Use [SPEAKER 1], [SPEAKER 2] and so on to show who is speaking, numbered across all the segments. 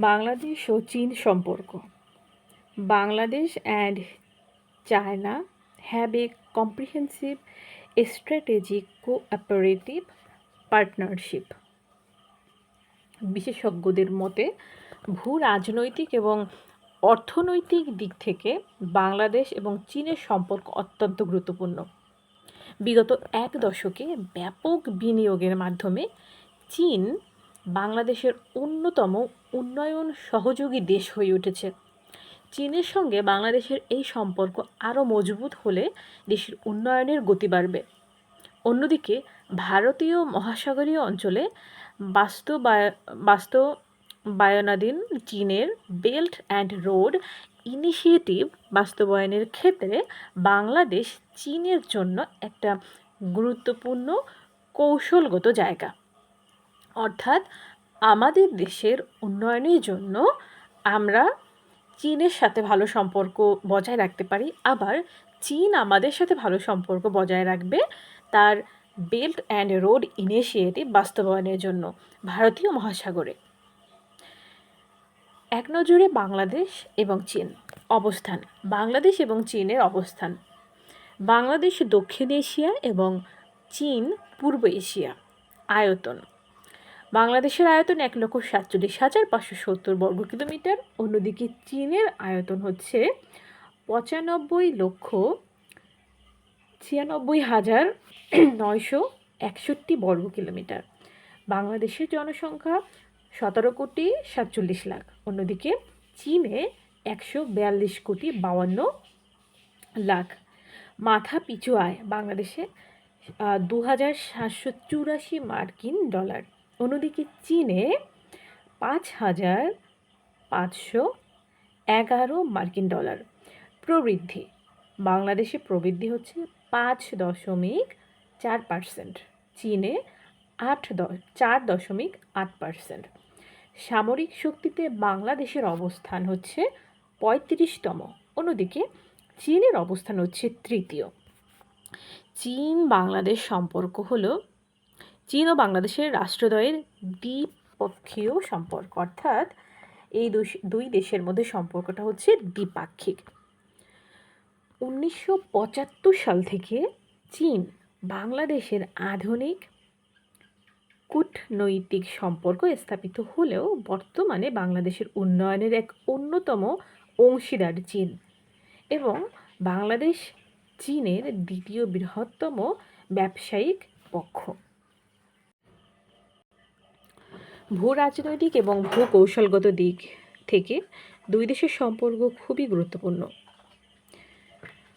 [SPEAKER 1] বাংলাদেশ ও চীন সম্পর্ক। Bangladesh and China have a comprehensive strategic cooperative partnership বিশেষজ্ঞদের মতে, ভূ রাজনৈতিক এবং অর্থনৈতিক দিক থেকে বাংলাদেশ এবং চীনের সম্পর্ক অত্যন্ত গুরুত্বপূর্ণ। বিগত এক দশকে ব্যাপক বিনিয়োগের মাধ্যমে চীন বাংলাদেশের অন্যতম উন্নয়ন সহযোগী দেশ হয়ে উঠেছে। চীনের সঙ্গে বাংলাদেশের এই সম্পর্ক আরও মজবুত হলে দেশের উন্নয়নের গতি বাড়বে। অন্যদিকে ভারতীয় মহাসাগরীয় অঞ্চলে বাস্তবায়, বাস্তবায়নাধীন চীনের বেল্ট অ্যান্ড রোড ইনিশিয়েটিভ বাস্তবায়নের ক্ষেত্রে বাংলাদেশ চীনের জন্য একটা গুরুত্বপূর্ণ কৌশলগত জায়গা। অর্থাৎ আমাদের দেশের উন্নয়নের জন্য আমরা চীনের সাথে ভালো সম্পর্ক বজায় রাখতে পারি। আবার চীন আমাদের সাথে ভালো সম্পর্ক বজায় রাখবে তার বেল্ট অ্যান্ড রোড ইনিশিয়েটিভ বাস্তবায়নের জন্য ভারতীয় মহাসাগরে। এক নজরে বাংলাদেশ এবং চীন অবস্থান, বাংলাদেশ এবং চীনের অবস্থান। বাংলাদেশ দক্ষিণ এশিয়া এবং চীন পূর্ব এশিয়া আয়তন। বাংলাদেশের আয়তন এক লক্ষ সাতচল্লিশ হাজার পাঁচশো সত্তর বর্গ কিলোমিটার। অন্যদিকে চীনের আয়তন হচ্ছে পঁচানব্বই লক্ষ ছিয়ানব্বই হাজার নয়শো একষট্টি বর্গ কিলোমিটার। বাংলাদেশের জনসংখ্যা সতেরো কোটি সাতচল্লিশ লাখ। অন্যদিকে চীনে একশো বিয়াল্লিশ কোটি বাউান্ন লাখ। মাথা পিছু আয় বাংলাদেশে দু হাজার সাতশো চুরাশি মার্কিন ডলার। অন্যদিকে চীনে পাঁচ হাজার পাঁচশো এগারো মার্কিন ডলার প্রবৃদ্ধি। বাংলাদেশে প্রবৃদ্ধি হচ্ছে পাঁচ দশমিক চার পার্সেন্ট, চীনে আট চার দশমিক আট পার্সেন্ট। সামরিক শক্তিতে বাংলাদেশের অবস্থান হচ্ছে পঁয়ত্রিশতম, অন্যদিকে চীনের অবস্থান হচ্ছে তৃতীয়। চীন বাংলাদেশ সম্পর্ক হলো চীন ও বাংলাদেশের রাষ্ট্রদ্বয়ের দ্বিপক্ষীয় সম্পর্ক, অর্থাৎ এই দুই দেশের মধ্যে সম্পর্কটা হচ্ছে দ্বিপাক্ষিক। উনিশশো পঁচাত্তর সাল থেকে চীন বাংলাদেশের আধুনিক কূটনৈতিক সম্পর্ক স্থাপিত হলেও বর্তমানে বাংলাদেশের উন্নয়নের এক অন্যতম অংশীদার চীন এবং বাংলাদেশ চীনের দ্বিতীয় বৃহত্তম ব্যবসায়িক পক্ষ। ভূ রাজনৈতিক এবং ভূ কৌশলগত দিক থেকে দুই দেশের সম্পর্ক খুবই গুরুত্বপূর্ণ।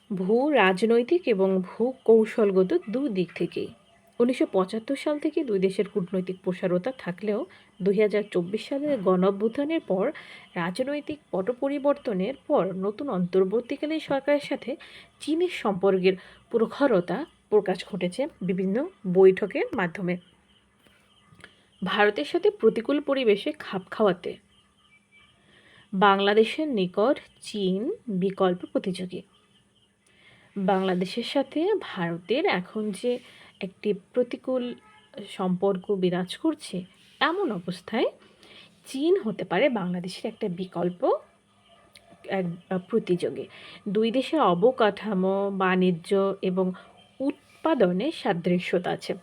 [SPEAKER 1] ভূ রাজনৈতিক এবং ভূ কৌশলগত দু দিক থেকেই। উনিশশো পঁচাত্তর সাল থেকে দুই দেশের কূটনৈতিক প্রসারতা থাকলেও দুই হাজার চব্বিশ সালের গণঅভ্যুত্থানের পর রাজনৈতিক পট পরিবর্তনের পর নতুন অন্তর্বর্তীকালীন সরকারের সাথে চীনের সম্পর্কের প্রখরতা প্রকাশ ঘটেছে বিভিন্ন বৈঠকের মাধ্যমে। ভারতের সাথে প্রতিকূল পরিবেশে খাপ খাওয়াতে। বাংলাদেশের নিকট চীন বিকল্প প্রতিযোগী। বাংলাদেশের সাথে ভারতের এখন যে একটি প্রতিকূল সম্পর্ক বিরাজ করছে, এমন অবস্থায় চীন হতে পারে বাংলাদেশের একটা বিকল্প এক প্রতিযোগী। দুই দেশের অবকাঠামো, বাণিজ্য এবং উৎপাদনে সাদৃশ্যতা আছে।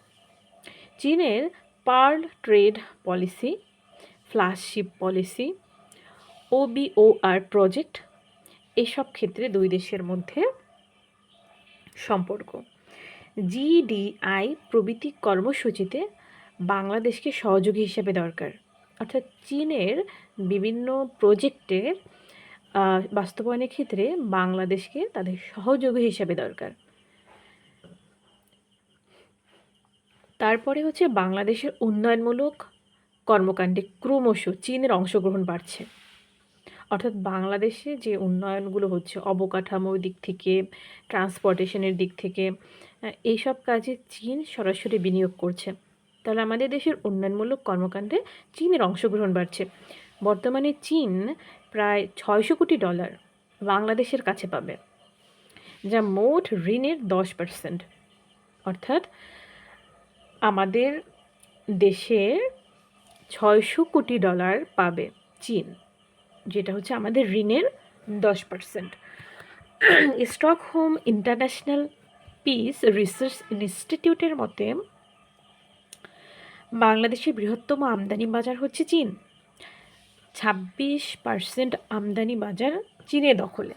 [SPEAKER 1] চীনের pearl trade policy flagship policy OBOR project এসব ক্ষেত্রে দুই দেশের মধ্যে সম্পর্ক। জিডিআই প্রভৃতি কর্মসূচিতে বাংলাদেশকে সহযোগী হিসেবে দরকার। অর্থাৎ চীনের বিভিন্ন প্রজেক্টের বাস্তবায়নের ক্ষেত্রে বাংলাদেশকে তাদের সহযোগী হিসেবে দরকার। তারপরে হচ্ছে বাংলাদেশের উন্নয়নমূলক কর্মকাণ্ডে ক্রমশ চীনের অংশগ্রহণ বাড়ছে। অর্থাৎ বাংলাদেশে যে উন্নয়নগুলো হচ্ছে, অবকাঠামোর দিক থেকে, ট্রান্সপোর্টেশনের দিক থেকে এইসব কাজে চীন সরাসরি বিনিয়োগ করছে। তাহলে আমাদের দেশের উন্নয়নমূলক কর্মকাণ্ডে চীনের অংশগ্রহণ বাড়ছে। বর্তমানে চীন প্রায় ছয়শো কোটি ডলার বাংলাদেশের কাছে পাবে, যা মোট ঋণের দশ পার্সেন্ট অর্থাৎ আমাদের দেশের ছয়শো কোটি ডলার পাবে চীন, যেটা হচ্ছে আমাদের ঋণের দশ percent Stockholm International Peace Research ইনস্টিটিউটের মতে বাংলাদেশের বৃহত্তম আমদানি বাজার হচ্ছে চীন। ছাব্বিশ পার্সেন্ট আমদানি বাজার চীনে দখলে।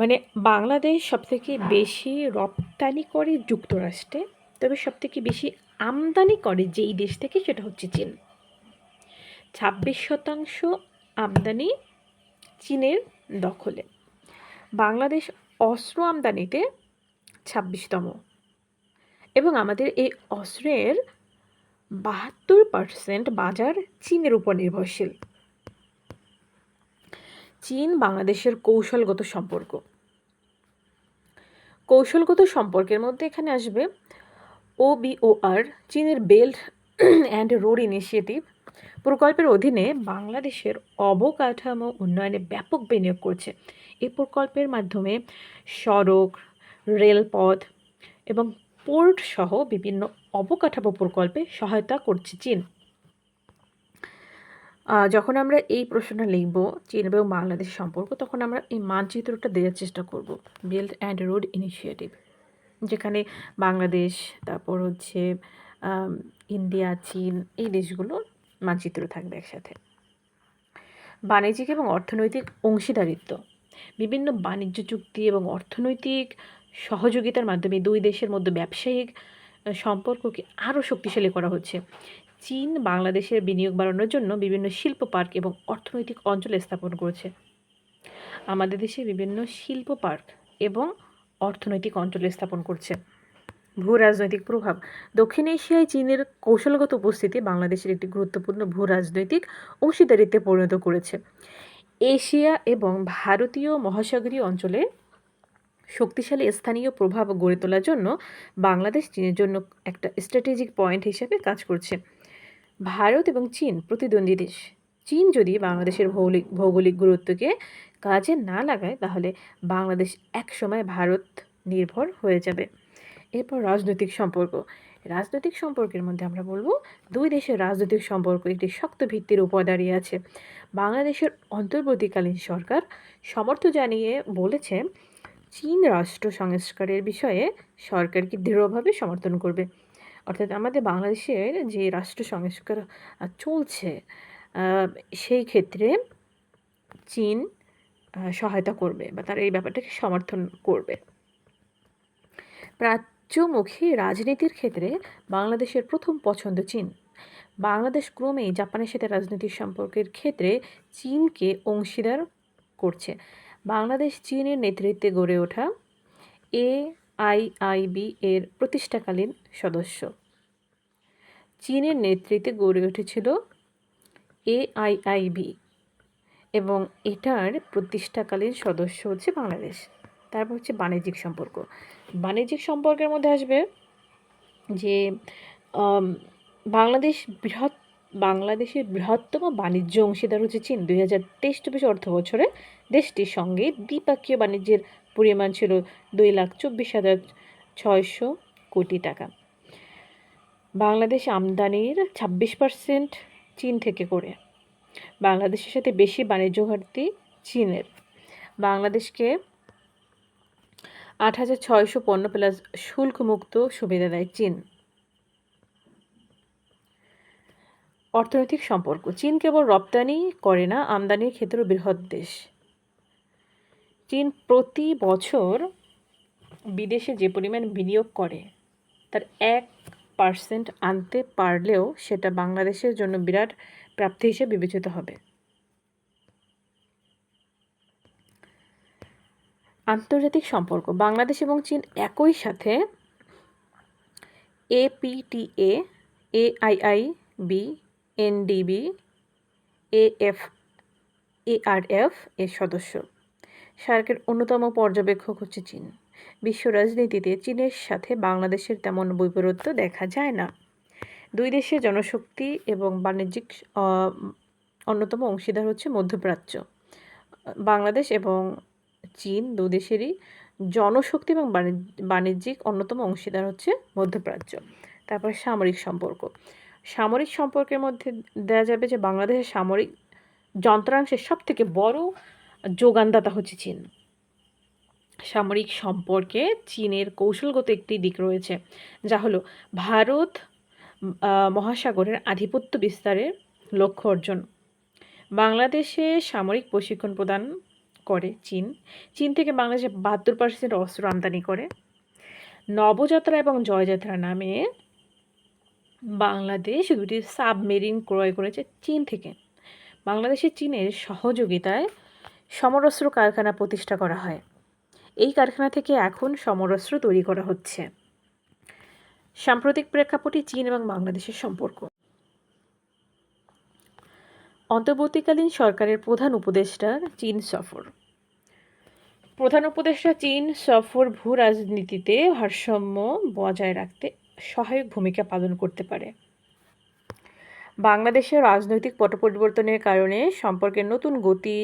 [SPEAKER 1] মানে বাংলাদেশ সবথেকে বেশি রপ্তানি করে যুক্তরাষ্ট্রে, তবে সবথেকে বেশি আমদানি করে যেই দেশ থেকে সেটা হচ্ছে চীন। ছাব্বিশ শতাংশ আমদানি চীনের দখলে। বাংলাদেশ অস্ত্র আমদানিতে ছাব্বিশতম এবং আমাদের এই অস্ত্রের বাহাত্তর পার্সেন্ট বাজার চীনের উপর নির্ভরশীল। চীন বাংলাদেশের কৌশলগত সম্পর্ক। কৌশলগত সম্পর্কের মধ্যে এখানে আসবে ওবিওআর চীনের বেল্ট অ্যান্ড রোড ইনিশিয়েটিভ। প্রকল্পের অধীনে বাংলাদেশের অবকাঠামো উন্নয়নে ব্যাপক বিনিয়োগ করছে। এই প্রকল্পের মাধ্যমে সড়ক, রেলপথ এবং পোর্ট সহ বিভিন্ন অবকাঠামো প্রকল্পে সহায়তা করছে চীন। যখন আমরা এই প্রশ্নটা লিখব, চীন এবং বাংলাদেশের সম্পর্ক, তখন আমরা এই মানচিত্রটা দেওয়ার চেষ্টা করব। বেল্ট অ্যান্ড রোড ইনিশিয়েটিভ যেখানে বাংলাদেশ, তারপর হচ্ছে ইন্ডিয়া, চীন, এই দেশগুলো মানচিত্র থাকবে একসাথে। বাণিজ্যিক এবং অর্থনৈতিক অংশীদারিত্ব, বিভিন্ন বাণিজ্য চুক্তি এবং অর্থনৈতিক সহযোগিতার মাধ্যমে দুই দেশের মধ্যে ব্যবসায়িক সম্পর্ককে আরও শক্তিশালী করা হচ্ছে। চীন বাংলাদেশের বিনিয়োগ বাড়ানোর জন্য বিভিন্ন শিল্প পার্ক এবং অর্থনৈতিক অঞ্চল স্থাপন করেছে। আমাদের দেশে বিভিন্ন শিল্প পার্ক এবং অর্থনৈতিক অঞ্চল স্থাপন করছে। ভূ রাজনৈতিক প্রভাব। দক্ষিণ এশিয়ায় চীনের কৌশলগত উপস্থিতি বাংলাদেশের একটি গুরুত্বপূর্ণ ভূ রাজনৈতিক অংশীদারিত্বে পরিণত করেছে। এশিয়া এবং ভারতীয় মহাসাগরীয় অঞ্চলে শক্তিশালী স্থানীয় প্রভাব গড়ে তোলার জন্য বাংলাদেশ চীনের জন্য একটা স্ট্র্যাটেজিক পয়েন্ট হিসেবে কাজ করছে। ভারত এবং চীন প্রতিদ্বন্দ্বী দেশ। চীন যদি বাংলাদেশের ভৌগোলিক ভৌগোলিক গুরুত্বকে কাজে না লাগায়, তাহলে বাংলাদেশ একসময় ভারত নির্ভর হয়ে যাবে। এরপর রাজনৈতিক সম্পর্ক। রাজনৈতিক সম্পর্কের মধ্যে আমরা বলব, দুই দেশের রাজনৈতিক সম্পর্ক একটি শক্ত ভিত্তির উপর দাঁড়িয়ে আছে। বাংলাদেশের অন্তর্বর্তীকালীন সরকার সমর্থ জানিয়ে বলেছে চীন রাষ্ট্র সংস্কারের বিষয়ে সরকারকে দৃঢ়ভাবে সমর্থন করবে? অর্থাৎ আমাদের বাংলাদেশের যে রাষ্ট্র সংস্কার চলছে সেই ক্ষেত্রে চীন সহায়তা করবে বা তারা এই ব্যাপারটাকে সমর্থন করবে। প্রাচ্যমুখী রাজনীতির ক্ষেত্রে বাংলাদেশের প্রথম পছন্দ চীন। বাংলাদেশ ক্রমেই জাপানের সাথে রাজনৈতিক সম্পর্কের ক্ষেত্রে চীনকে অংশীদার করছে। বাংলাদেশ চীনের নেতৃত্বে গড়ে ওঠা এ আইআইবি এর প্রতিষ্ঠাকালীন সদস্য। চীনের নেতৃত্বে গড়ে উঠেছিল এআইআইবি এবং এটার প্রতিষ্ঠাকালীন সদস্য হচ্ছে বাংলাদেশ। তারপর হচ্ছে বাণিজ্যিক সম্পর্ক। বাণিজ্যিক সম্পর্কের মধ্যে আসবে যে বাংলাদেশ বৃহৎ, বাংলাদেশের বৃহত্তম বাণিজ্য অংশীদার হচ্ছে চীন। দুই হাজার তেইশ চব্বিশ অর্থ বছরে দেশটির সঙ্গে দ্বিপাক্ষীয় বাণিজ্যের পরিমাণ ছিল দুই লাখ চব্বিশ হাজার ছয়শো কোটি টাকা। বাংলাদেশ আমদানির ছাব্বিশ পার্সেন্ট চীন থেকে করে। বাংলাদেশের সাথে বেশি বাণিজ্য ঘাটতি চীনের। বাংলাদেশকে আট হাজার ছয়শো পণ্য প্লাস শুল্কমুক্ত সুবিধা দেয় চীন। অর্থনৈতিক সম্পর্ক, চীন কেবল রপ্তানি করে না, আমদানির ক্ষেত্রেও বৃহৎ দেশ। চীন প্রতি বছর বিদেশে যে পরিমাণ বিনিয়োগ করে, তার এক পার্সেন্ট আনতে পারলেও সেটা বাংলাদেশের জন্য বিরাট প্রাপ্তি হিসেবে বিবেচিত হবে। আন্তর্জাতিক সম্পর্ক, বাংলাদেশ এবং চীন একই সাথে APTA AIIB NDB AF ARF এর সদস্য। সার্কের অন্যতম পর্যবেক্ষক হচ্ছে চীন। বিশ্ব রাজনীতিতে চীনের সাথে বাংলাদেশের তেমন বৈপরীত্য দেখা যায় না। দুই দেশের জনশক্তি এবং বাণিজ্যিক অন্যতম অংশীদার হচ্ছে মধ্যপ্রাচ্য। বাংলাদেশ এবং চীন দু দেশেরই জনশক্তি এবং বাণিজ্যিক অন্যতম অংশীদার হচ্ছে মধ্যপ্রাচ্য। তারপর সামরিক সম্পর্ক। সামরিক সম্পর্কের মধ্যে দেওয়া যাবে যে বাংলাদেশের সামরিক যন্ত্রাংশের সব থেকে বড় যোগানদাতা হচ্ছে চীন। সামরিক সম্পর্কে চীনের কৌশলগত একটি দিক রয়েছে, যা হলো ভারত মহাসাগরের আধিপত্য বিস্তারের লক্ষ্য অর্জন। বাংলাদেশে সামরিক প্রশিক্ষণ প্রদান করে চীন। চীন থেকে বাংলাদেশে বাহাত্তর পার্সেন্ট অস্ত্র আমদানি করে। নবযাত্রা এবং জয়যাত্রা নামে বাংলাদেশ দুটি সাবমেরিন ক্রয় করেছে চীন থেকে। বাংলাদেশে চীনের সহযোগিতায় সমরাস্ত্র কারখানা প্রতিষ্ঠা করা হয়। এই কারখানা থেকে এখন সমরাস্ত্র তৈরি করা হচ্ছে। সাম্প্রতিক প্রেক্ষাপটে চীন এবং বাংলাদেশের সম্পর্ক। অন্তর্বর্তীকালীন সরকারের প্রধান উপদেষ্টা চীন সফর। প্রধান উপদেষ্টা চীন সফর ভূ রাজনীতিতে ভারসাম্য বজায় রাখতে সহায়ক ভূমিকা পালন করতে পারে। বাংলাদেশের রাজনৈতিক পট পরিবর্তনের কারণে সম্পর্কের নতুন গতি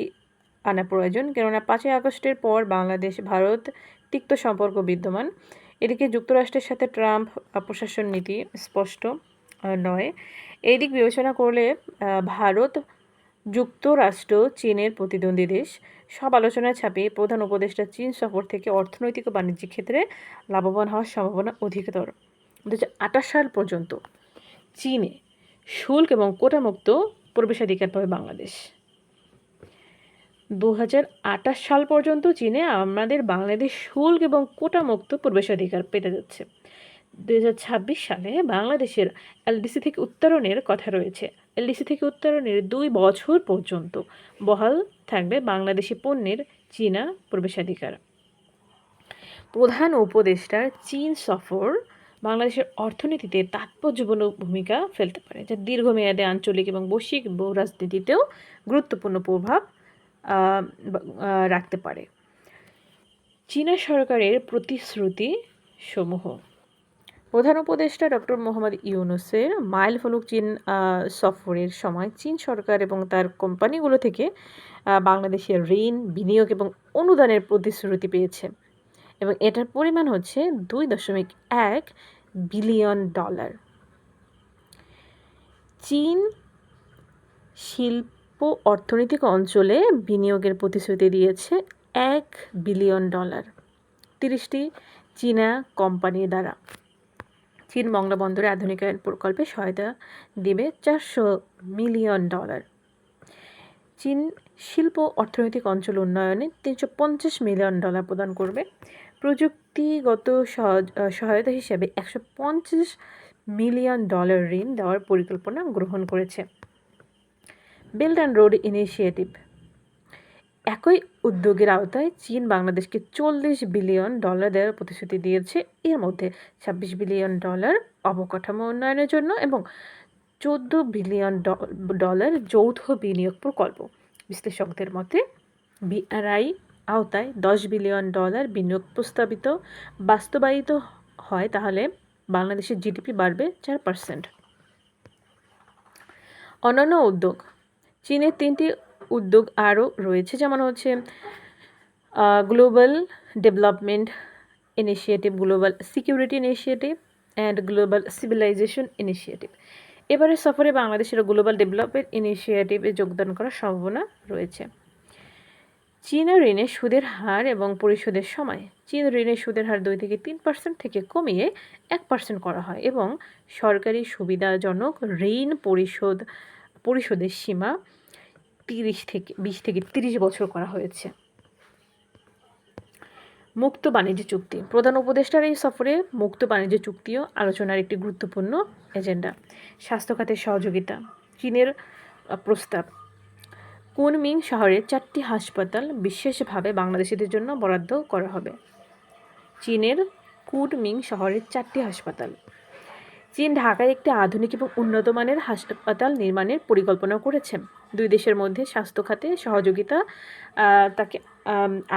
[SPEAKER 1] আনা প্রয়োজন। কেননা পাঁচই আগস্টের পর বাংলাদেশ, ভারত তিক্ত সম্পর্ক বিদ্যমান। এদিকে যুক্তরাষ্ট্রের সাথে ট্রাম্প প্রশাসন নীতি স্পষ্ট নয়। এই দিক বিবেচনা করলে ভারত যুক্তরাষ্ট্র, চীনের প্রতিদ্বন্দ্বী দেশ। সব আলোচনায় ছাপিয়ে প্রধান উপদেষ্টা চীন সফর থেকে অর্থনৈতিক ও বাণিজ্যিক ক্ষেত্রে লাভবান হওয়ার সম্ভাবনা অধিকতর। দু হাজার আঠাশ সাল পর্যন্ত চীনে শুল্ক এবং কোটামুক্ত প্রবেশাধিকার পাবে বাংলাদেশ। দু হাজার আঠাশ সাল পর্যন্ত চীনে আমাদের বাংলাদেশ শুল্ক এবং কোটামুক্ত প্রবেশাধিকার পেতে যাচ্ছে। দু হাজার ছাব্বিশ সালে বাংলাদেশের এলডিসি থেকে উত্তরণের কথা রয়েছে। এলডিসি থেকে উত্তরণের দুই বছর পর্যন্ত বহাল থাকবে বাংলাদেশি পণ্যের চীনা প্রবেশাধিকার। প্রধান উপদেষ্টার চীন সফর বাংলাদেশের অর্থনীতিতে তাৎপর্যপূর্ণ ভূমিকা ফেলতে পারে, যা দীর্ঘমেয়াদে আঞ্চলিক এবং বৈশ্বিক রাজনীতিতেও গুরুত্বপূর্ণ প্রভাব রাখতে পারে। চীনা সরকারের প্রতিশ্রুতি সমূহ প্রধান উপদেষ্টা ডক্টর মোহাম্মদ ইউনুসের মাইল ফলক চীন সফরের সময় চীন সরকার এবং তার কোম্পানিগুলো থেকে বাংলাদেশের ঋণ, বিনিয়োগ এবং অনুদানের প্রতিশ্রুতি পেয়েছে এবং এটার পরিমাণ হচ্ছে দুই দশমিক এক বিলিয়ন ডলার। চীন শিল্প অর্থনৈতিক অঞ্চলে বিনিয়োগের প্রতিশ্রুতি দিয়েছে এক বিলিয়ন ডলার। তিরিশটি চীনা কোম্পানি দ্বারা। চীন মংলা বন্দরে আধুনিকায়ন প্রকল্পে সহায়তা দেবে চারশো মিলিয়ন ডলার। চীন শিল্প অর্থনৈতিক অঞ্চল উন্নয়নে তিনশো পঞ্চাশ মিলিয়ন ডলার প্রদান করবে। প্রযুক্তিগত সহায়তা হিসেবে একশো পঞ্চাশ মিলিয়ন ডলার ঋণ দেওয়ার পরিকল্পনা গ্রহণ করেছে। বেল্ট অ্যান্ড রোড ইনিশিয়েটিভ একই উদ্যোগের আওতায় চীন বাংলাদেশকে চল্লিশ বিলিয়ন ডলার দেওয়ার প্রতিশ্রুতি দিয়েছে। এর মধ্যে ছাব্বিশ বিলিয়ন ডলার অবকাঠামো উন্নয়নের জন্য এবং চোদ্দ বিলিয়ন ডলার যৌথ বিনিয়োগ প্রকল্প। বিশ্লেষকদের মতে, বিআরআই আওতায় দশ বিলিয়ন ডলার বিনিয়োগ প্রস্তাবিত, বাস্তবায়িত হয় তাহলে বাংলাদেশের জিডিপি বাড়বে চার পার্সেন্ট। অন্যান্য উদ্যোগ চীনের তিনটি উদ্যোগ আরও রয়েছে, যেমন হচ্ছে global development initiative global security initiative and global civilisation initiative এবারে সফরে বাংলাদেশের গ্লোবাল ডেভেলপমেন্ট ইনিশিয়েটিভে যোগদান করার সম্ভাবনা রয়েছে। চীনা ঋণের সুদের হার এবং পরিশোধের সময়। চীন ঋণের সুদের হার দুই থেকে তিন পার্সেন্ট থেকে কমিয়ে এক পার্সেন্ট করা হয় এবং সরকারি সুবিধাজনক ঋণ পরিশোধ, পরিশোধের সীমা তিরিশ থেকে, বিশ থেকে তিরিশ বছর করা হয়েছে। মুক্ত বাণিজ্য চুক্তি। প্রধান উপদেষ্টার এই সফরে মুক্ত বাণিজ্য চুক্তিও আলোচনার একটি গুরুত্বপূর্ণ এজেন্ডা। স্বাস্থ্য খাতের সহযোগিতা। চীনের প্রস্তাব। কুনমিং শহরে চারটি হাসপাতাল বিশেষভাবে বাংলাদেশিদের জন্য বরাদ্দ করা হবে। চীনের কুনমিং শহরের চারটি হাসপাতাল। চীন ঢাকায় একটি আধুনিক এবং উন্নত মানের হাসপাতাল নির্মাণের পরিকল্পনা করেছে। দুই দেশের মধ্যে স্বাস্থ্য খাতে সহযোগিতা তাকে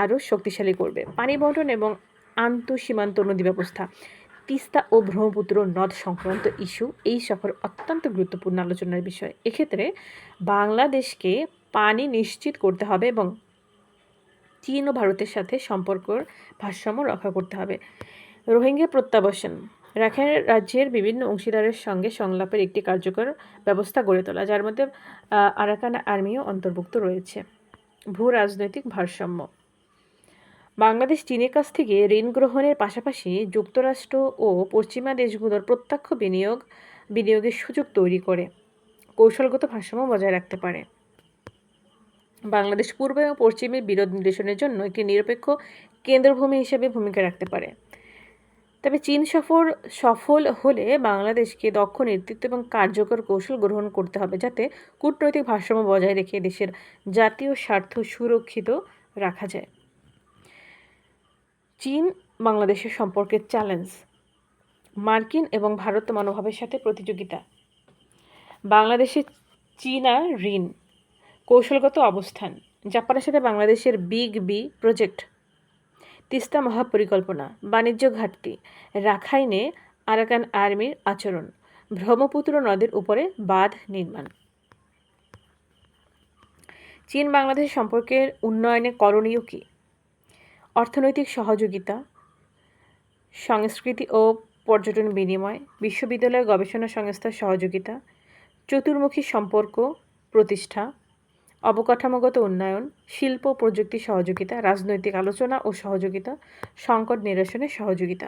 [SPEAKER 1] আরও শক্তিশালী করবে। পানি বন্টন এবং আন্তঃসীমান্ত নদী ব্যবস্থা, তিস্তা ও ব্রহ্মপুত্র নদ সংক্রান্ত ইস্যু, এই সফর অত্যন্ত গুরুত্বপূর্ণ আলোচনার বিষয়। এক্ষেত্রে বাংলাদেশকে পানি নিশ্চিত করতে হবে এবং চীন ও ভারতের সাথে সম্পর্কর ভারসাম্য রক্ষা করতে হবে। রোহিঙ্গা প্রত্যাবাসন রাখাইন রাজ্যের বিভিন্ন অংশীদারের সঙ্গে সংলাপের একটি কার্যকর ব্যবস্থা গড়ে তোলা, যার মধ্যে আরাকান আর্মিও অন্তর্ভুক্ত রয়েছে। ভূ রাজনৈতিক ভারসাম্য। বাংলাদেশ চীনের কাছ থেকে ঋণ গ্রহণের পাশাপাশি যুক্তরাষ্ট্র ও পশ্চিমা দেশগুলোর প্রত্যক্ষ বিনিয়োগ, বিনিয়োগের সুযোগ তৈরি করে, কৌশলগত ভারসাম্য বজায় রাখতে পারে। বাংলাদেশ পূর্ব এবং পশ্চিমের বিরোধ নিরসনের জন্য একটি নিরপেক্ষ কেন্দ্রভূমি হিসেবে ভূমিকা রাখতে পারে। তবে চীন সফর সফল হলে বাংলাদেশকে দক্ষ নেতৃত্ব এবং কার্যকর কৌশল গ্রহণ করতে হবে যাতে কূটনৈতিক ভারসাম্য বজায় রেখে দেশের জাতীয় স্বার্থ সুরক্ষিত রাখা যায়। চীন বাংলাদেশের সম্পর্কের চ্যালেঞ্জ, মার্কিন এবং ভারত মনোভাবের সাথে প্রতিযোগিতা বাংলাদেশের চীনা ঋণ, কৌশলগত অবস্থান, জাপানের সাথে বাংলাদেশের বিগ বি প্রজেক্ট তিস্তা মহাপরিকল্পনা, বাণিজ্য ঘাটতি, রাখাইনে আরাকান আর্মির আচরণ, ব্রহ্মপুত্র নদের উপরে বাঁধ নির্মাণ। চীন বাংলাদেশ সম্পর্কের উন্নয়নে করণীয় কী? অর্থনৈতিক সহযোগিতা, সংস্কৃতি ও পর্যটন বিনিময়, বিশ্ববিদ্যালয় গবেষণা সংস্থার সহযোগিতা, চতুর্মুখী সম্পর্ক, প্রতিষ্ঠা অবকাঠামোগত উন্নয়ন শিল্প প্রযুক্তি সহযোগিতা রাজনৈতিক আলোচনা ও সহযোগিতা সংকট নিরসনে সহযোগিতা।